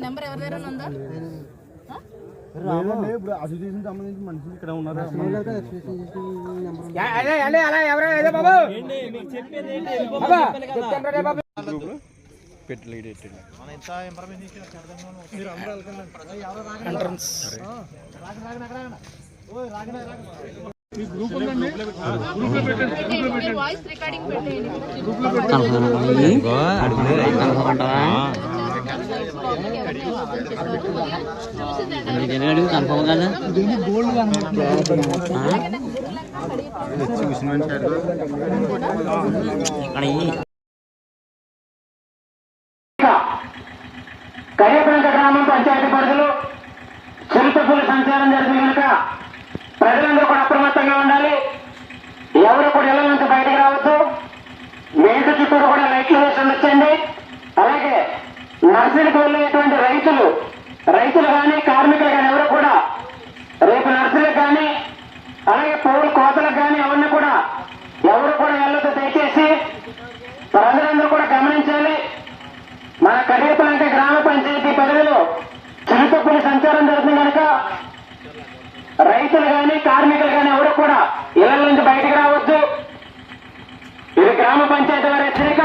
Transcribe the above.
Number ఎవరి దగ్గర ఉందా ఇప్పుడు అసోసియేషన్ సంబంధించి మనుషులు ఇక్కడ ఉన్నారు బాబు వాయిస్ రికార్డింగ్ పెట్టేయండి కన్ఫర్మ్ కదా గ్రామం పంచాయతీ పరిధిలో చిరుతపులి సంచారం జరిగింది కనుక ప్రజలందరూ కూడా అప్రమత్తంగా ఉండాలి ఎవరు కూడా ఇళ్ళ నుంచి బయటకు రావద్దు మేటు చుట్టూరు కూడా లైట్లు వేసి నర్సరీకి వెళ్ళేటువంటి రైతులు రైతులు కానీ కార్మికులు కానీ ఎవరు కూడా రేపు నర్సరీకి కానీ అలాగే పూలు కోతలకు కానీ ఎవరిని కూడా ఎవరు కూడా వెళ్ళదు దయచేసి ప్రజలందరూ కూడా గమనించాలి. మన కడేపలంక గ్రామ పంచాయతీ పరిధిలో చిరుతపులి సంచారం జరుగుతుంది కనుక రైతులు కానీ కార్మికులు కానీ ఎవరు కూడా